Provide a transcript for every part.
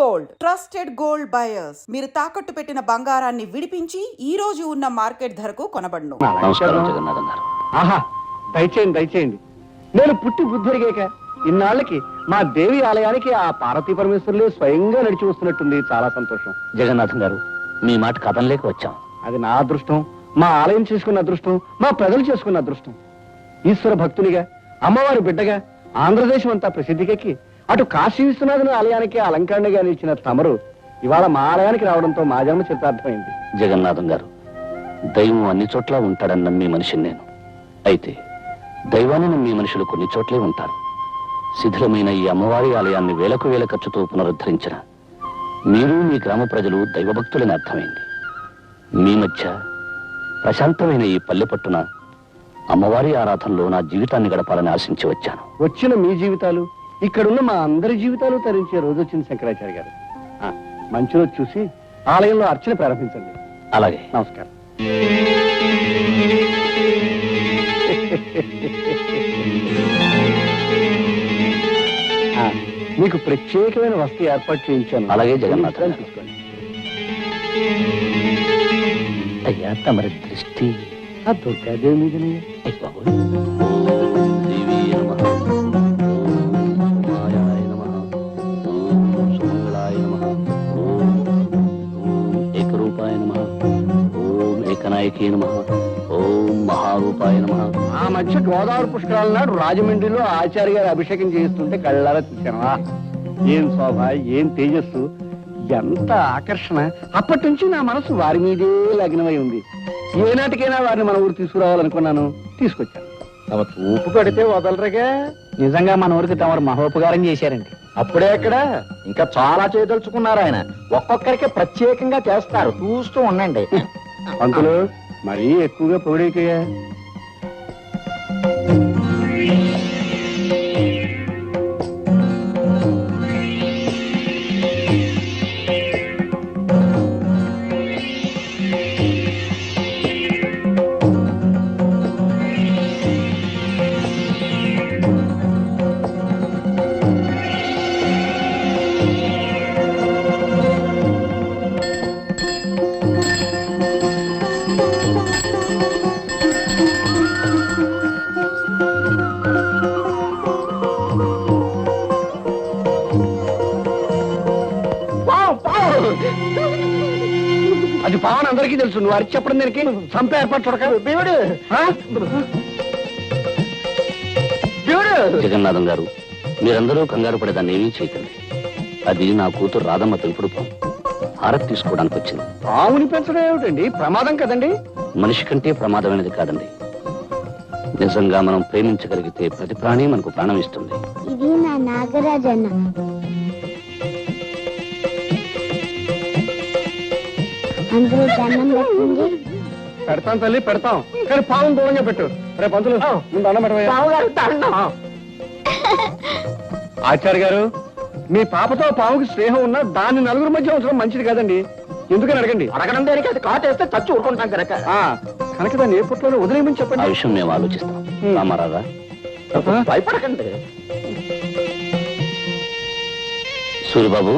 Gold. Trusted gold buyers. మీరు తాకట్టు పెట్టిన బంగారాన్ని విడిపించి ఈ రోజు ఉన్న మార్కెట్ ధరకు కొనబడును. నమస్కారం జగన్నాథం గారు. ఆహా దయచేయండి దయచేయండి. నేను పుట్టి బుద్ధిరిగాక. ఇన్నాళ్ళకి మా దేవి ఆలయానికి ఆ పార్వతీ పరమేశ్వరులే స్వయంగా నడిచి వస్తున్నట్టుంది. చాలా సంతోషం. జగన్నాథం గారు మీ మాట కథం లేక వచ్చాం. అది నా అదృష్టం. మా ఆలయం చేసుకున్న అదృష్టం. మా ప్రజలు చేసుకున్న అదృష్టం. ఈశ్వర భక్తునిగా అమ్మవారి బిడ్డగా ఆంధ్రదేశం అంతా ప్రసిద్ధికెక్కి అటు కాశీ విశ్వనాథుని ఆలయానికి అలంకరణగా నిలిచిన తమరు ఇవాళ మా ఆలయానికి రావడంతో మా జన్మ చిత్తార్థమైంది జగన్నాథం గారు దైవం అన్ని చోట్ల ఉంటాడని నమ్మి మనిషిని నేను. అయితే దైవాన్ని నమ్మి మనుషులు కొన్ని చోట్లే ఉంటారు. శిథిలమైన ఈ అమ్మవారి ఆలయాన్ని వేలకు వేల ఖర్చుతో పునరుద్ధరించిన మీరు మీ గ్రామ ప్రజలు దైవభక్తులని అర్థమైంది. మీ మధ్య ప్రశాంతమైన ఈ పల్లె పట్టున అమ్మవారి ఆరాధనలో నా జీవితాన్ని గడపాలని ఆశించి వచ్చాను. వచ్చిన మీ జీవితాలు ఇక్కడున్న మా అందరి జీవితాలు తరించే రోజు వచ్చింది శంకరాచార్య గారు. ఆ, మంచి రోజు చూసి ఆలయంలో అర్చన ప్రారంభించండి. అలాగే. నమస్కారం. ఆ, మీకు ప్రత్యేకమైన వస్తు ఏర్పాటు చేయించాను. అలాగే జగన్నాథ గారు. తీసుకోండి. అయ్యా తమరి దృష్టి. ఆ దుర్గాదేవి మీదనే. బాబోయ్. ఓం ఏకనాయకే నమః. ఓం మహారూపాయ నమః. ఆ మధ్య గోదావరి పుష్కరాల నాడు రాజమండ్రిలో ఆచార్య గారు అభిషేకం చేయిస్తుంటే కళ్ళారా చూశాను ఏం శోభ ఏం తేజస్సు? ఎంత ఆకర్షణ. అప్పటి నుంచి నా మనసు వారి మీదే లగ్నమై ఉంది. ఏనాటికైనా వారిని మన ఊరు తీసుకురావాలనుకున్నాను. తీసుకొచ్చాను. తమ చూపు పడితే వదలరుగా. నిజంగా మన ఊరికి తమరు మహోపకారం చేశారండి. అప్పుడే అక్కడ ఇంకా చాలా చేయదలుచుకున్నారు ఆయన. ఒక్కొక్కరికి ప్రత్యేకంగా చేస్తారు. చూస్తూ ఉండండి. పంతులు మరీ ఎక్కువగా పొగిడేకయ్యా. అందరికీ తెలుసు. నువ్వు అరిచి చెప్పడం దీనికి? చంపే ఏర్పాటు చూడక. దేవుడు! దేవుడు! జగన్నాథం గారు మీరందరూ కంగారు పడేదాన్ని ఏమీ చేయకండి. అది నా కూతురు రాధమ్మ తెలుపుడు పాము. హారతి తీసుకోవడానికి వచ్చింది. పావుని పెంచడం ఏమిటండి? ప్రమాదం కదండి? మనిషి కంటే ప్రమాదమైనది కాదండి. నిజంగా మనం ప్రేమించగలిగితే ప్రతి ప్రాణి మనకు ప్రాణం ఇస్తుంది. ఇది నా నాగరాజన్న. అందరూ దండం పెట్టండి. పెడతాం తల్లి పెడతాం. కానీ పావును దూరంగా పెట్టు. రే పంతులు ముందు అన్నం పెట్టవయ్యా. ఆచార్య గారు మీ పాపతో పావుకి స్నేహం ఉన్నా దాన్ని నలుగురు మధ్య ఉంచడం మంచిది కాదండి. ఎందుకని అడగండి? అడగడం దేనికి? అది కాటేస్తే చచ్చి ఊరుకుంటాం కనుక ఆ, కనుక దాన్ని ఏ పుట్టలో వదిలేయమని ఆ చెప్పండి విషయం మేము ఆలోచిస్తాం. రామారాధా భయపడకండి. సూర్యబాబు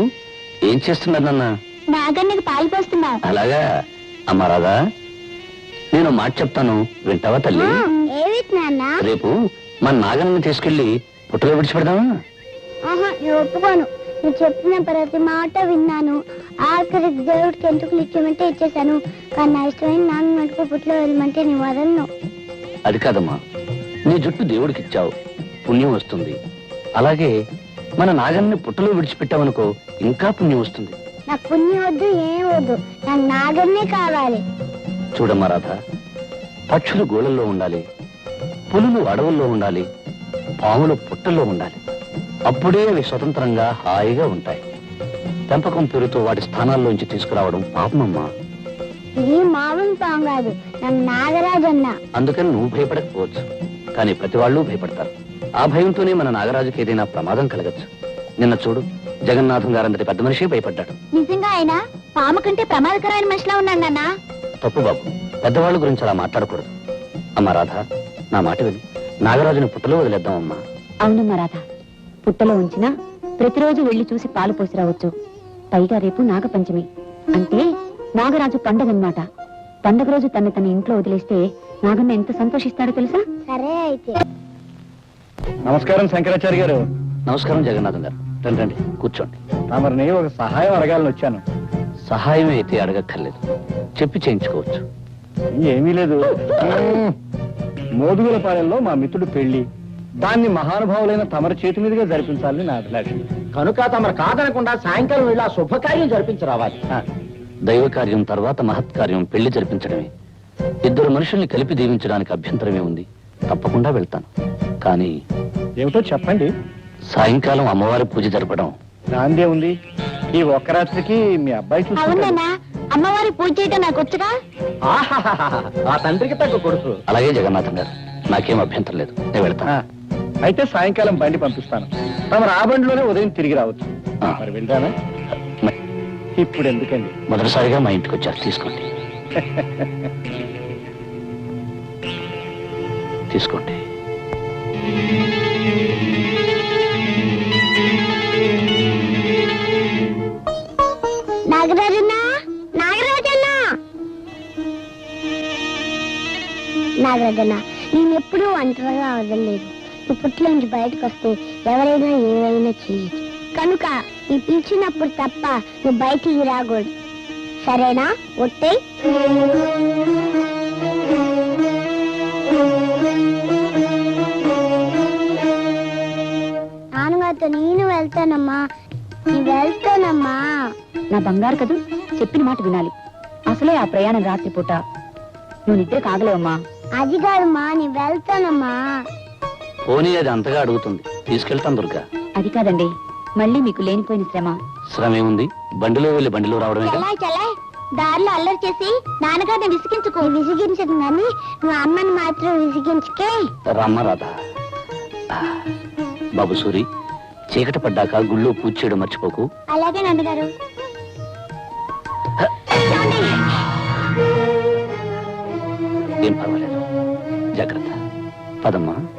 ఏం చేస్తున్నారు నాన్న? నాగన్నకి పాలు అలాగా? అమ్మా రాధా నేను మాట చెప్తాను. వింటావా తల్లి? నాన్న? రేపు మన నాగన్ని తీసుకెళ్ళి పుట్టలో విడిచిపెడదామా? ఆహా నేను ఒప్పుకోను. నువ్వు చెప్పిన ప్రతి మాట విన్నాను. ఆఖరి దేవుడికి ఎందుకు ఇచ్చేయమంటే ఇచ్చేసాను కానీ నా ఇష్టమైన నాన్న మటుకు పుట్లో వెళ్ళమంటే నీ వదలను. అది కాదమ్మా. నీ జుట్టు దేవుడికి ఇచ్చావు. పుణ్యం వస్తుంది. అలాగే మన నాగన్ని పుట్టలో విడిచిపెట్టావనుకో ఇంకా పుణ్యం వస్తుంది. నాకు పుణ్యం వద్దు ఏం వద్దు. నాకు నాగన్నే కావాలి. చూడమ్మా రాధ పక్షులు గోళల్లో ఉండాలి పులులు అడవుల్లో ఉండాలి పాములు పుట్టల్లో ఉండాలి. అప్పుడే అవి స్వతంత్రంగా హాయిగా ఉంటాయి. పెంపకం పేరుతో వాటి స్థానాల్లోంచి తీసుకురావడం పాపమమ్మా. ఇది మామూలు పాము కాదు నాగరాజన్న. అందుకని నువ్వు భయపడకపోవచ్చు కానీ ప్రతి వాళ్ళు భయపడతారు. ఆ భయంతోనే మన నాగరాజుకి ఏదైనా ప్రమాదం కలగచ్చు. నిన్న చూడు జగన్నాథం గారంతటి పెద్ద మనిషి భయపడ్డాడు. నిజంగా ఆయన పాము కంటే ప్రమాదకరమైన మనిషిలా ఉన్నాడు నాన్న. తప్పు బాబు. పెద్దవాళ్ళ గురించి అలా మాట్లాడకూడదు. అమ్మా రాధ నా మాట విని. నాగరాజుని పుట్టలో వదిలేద్దాం అమ్మా. అవునమ్మా రాధ. పుట్టలో ఉంచినా ప్రతిరోజు వెళ్ళి చూసి పాలు పోసి రావచ్చు. పైగా రేపు నాగపంచమి. అంటే నాగరాజు పండగ అన్నమాట పండగ రోజు తన తన ఇంట్లో వదిలేస్తే నాగన్న ఎంత సంతోషిస్తాడో తెలుసా? సరే అయితే. నమస్కారం శంకరాచార్య గారు. నమస్కారం జగన్నాథం గారు. రండి రండి కూర్చోండి తమరిని ఒక సహాయం అడగాలని వచ్చాను. సహాయం అయితే అడగక్కర్లేదు. చెప్పి చేయించుకోవచ్చు. ఏమీ లేదు. మోదుగుల పాలెంలో మా మిత్రుడు పెళ్ళి దాన్ని మహానుభావులైన తమరి చేతి మీదుగా జరిపించాలని నా అభిలాష. కనుక తమరు కాదనకుండా సాయంకాలం ఆ శుభకార్యం జరిపించి రావాలి. ఆ, దైవ కార్యం తర్వాత మహత్కార్యం పెళ్ళి జరిపించడమే. ఇద్దరు మనుషుల్ని కలిపి దీవించడానికి అభ్యంతరమే ఉంది. తప్పకుండా వెళ్తాను. కానీ ఏమిటో చెప్పండి. సాయంకాలం అమ్మవారి పూజ జరపడం. దాందే ఉంది. ఈ ఒక్క రాత్రికి మీ అబ్బాయి చూసుకుంటాడు. అమ్మవారి పూజ చేయటం నాకు వచ్చుగా? ఆహాహాహా. ఆ తండ్రికి తగ్గ కొడుకు. అలాగే జగన్నాథం గారు నాకేం అభ్యంతరం లేదు. నేను ఆ, వెళ్తాను అయితే సాయంకాలం బండి పంపిస్తాను. తమరు ఆ బండిలోనే ఉదయం తిరిగి రావచ్చు. ఆ. మరి వెళ్తానా మ- ఇప్పుడు ఎందుకండి? మొదటిసారిగా మా ఇంటికి వచ్చారు తీసుకోండి. తీసుకోండి. నా నేను ఎప్పుడూ ఒంటరిగా వదలలేదు. నువ్వు పుట్లోంచి బయటకు వస్తే ఎవరైనా ఏమైనా చేయొచ్చు. కనుక నీ పిలిచినప్పుడు తప్ప నువ్వు బయటికి రాకూడదు. సరేనా ఒట్టే? నాన్నగారితో నేను వెళ్తానమ్మా. నేను వెళ్తానమ్మా. నా బంగారు కదూ చెప్పిన మాట వినాలి. అసలే ఆ ప్రయాణం రాత్రిపూట. నువ్వు నిద్ర కాగలేవమ్మా. అది కాదమ్మా నేను వెళ్తానమ్మా. పోనీ అది అంతగా అడుగుతుంది. తీసుకెళ్తాను దుర్గా. అది కాదండి మళ్ళీ మీకు లేనిపోయిన శ్రమ. శ్రమ ఏముంది బండిలో వెళ్ళి బండిలో రావడమే చలా చలా. దారిలో అల్లరి చేసి నాన్నగారిని విసిగించుకో. విసిగించదు కానీ నువ్వు అమ్మని మాత్రం విసిగించుకే. రమ్మ రాధా. బాబు సూరి చీకటి పడ్డాక గుళ్ళో పూజ చేయడం మర్చిపోకు. అలాగే నాన్నగారు. ఏం పర్వాలేదు. జాగ్రత్త. పదమ్మా.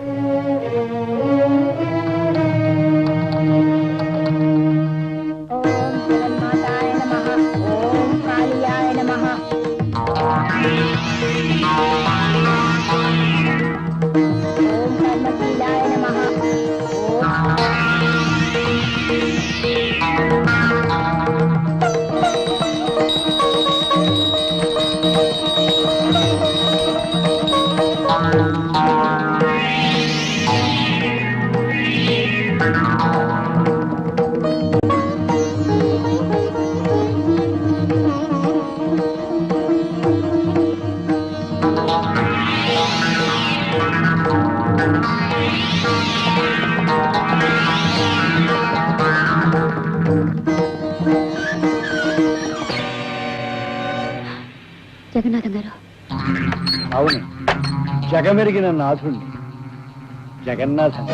జగన్నాథం గారు. అవును. జగమెరిగిన నాథుణ్ణి. జగన్నాథం.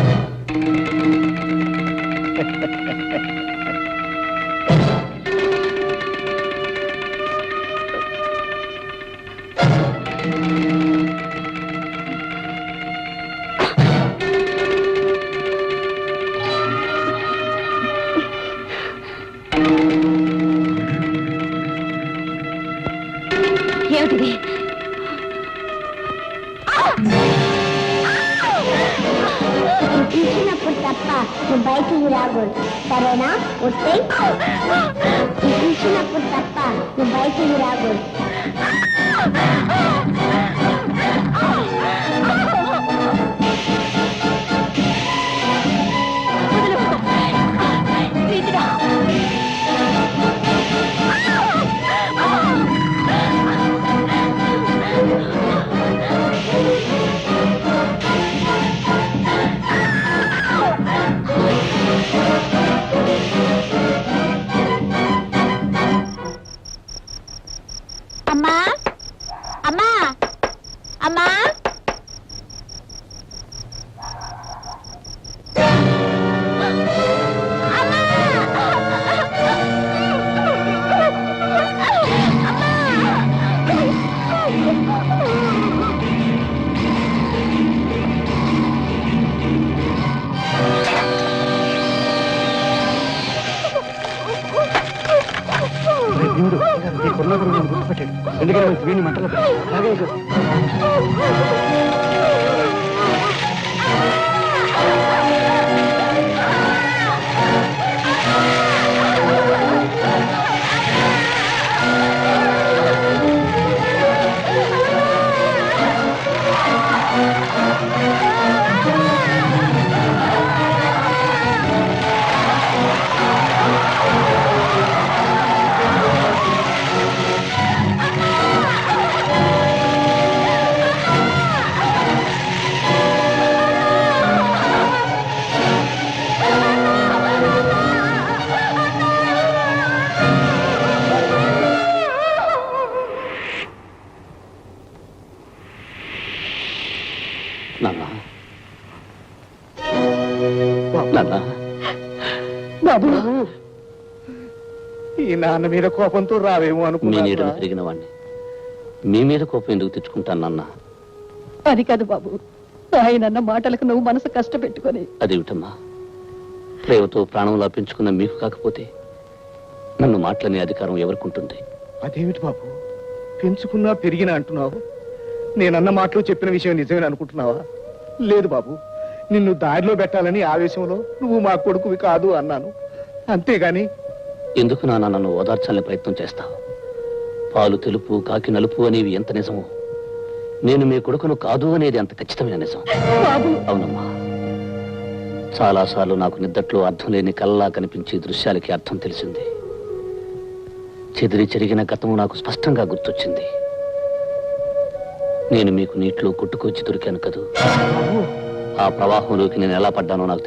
నువ్వు బయటికి రాకూడదు సరేనా? వస్తే? నువ్వు పిలిచినప్పుడు తప్ప నువ్వు బయటికి రాకూడదు వీడిని మంటలో నాన్న. నాన్న. బాబు. ఈ నాన్న మీద కోపంతో రావేమో మీ నీడను తిరిగిన వాడిని మీ మీద కోపం ఎందుకు తెచ్చుకుంటాను నాన్న? అది కాదు బాబు. ఆయనన్న మాటలకు నువ్వు మనసు కష్టపెట్టుకొని. అదేమిటమ్మా? ప్రేమతో ప్రాణం లాపించుకున్న మీకు కాకపోతే నన్ను మాటలనే అధికారం ఎవరికుంటుంది అదేమిటి బాబు? పెంచుకున్నా పెరిగినా అంటున్నావు. నేనన్న మాటలు చెప్పిన విషయం నిజమేనా అనుకుంటున్నావా? లేదు బాబు నిన్ను దారిలో పెట్టాలని ఆవేశంలో నువ్వు మా కొడుకువి కాదు అన్నాను. అంతేగాని ఎందుకు నాన్న నన్ను ఓదార్చాలని ప్రయత్నం చేస్తావు? పాలు తెలుపు కాకి నలుపు అనేవి ఎంత నిజమో? నేను మీ కొడుకును కాదు అనేది అంత ఖచ్చితమైన నిజం. అవునమ్మా. చాలాసార్లు నాకు నిద్దట్లో అర్థం లేని కల్లా కనిపించే దృశ్యాలకి అర్థం తెలిసింది. చెదిరి చెరిగిన గతము నాకు స్పష్టంగా గుర్తొచ్చింది. నేను మీకు నీటిలో కొట్టుకొచ్చి దొరికాను కదూ? ఆ ప్రవాహంలోకి నేను ఎలా పడ్డానో నాకు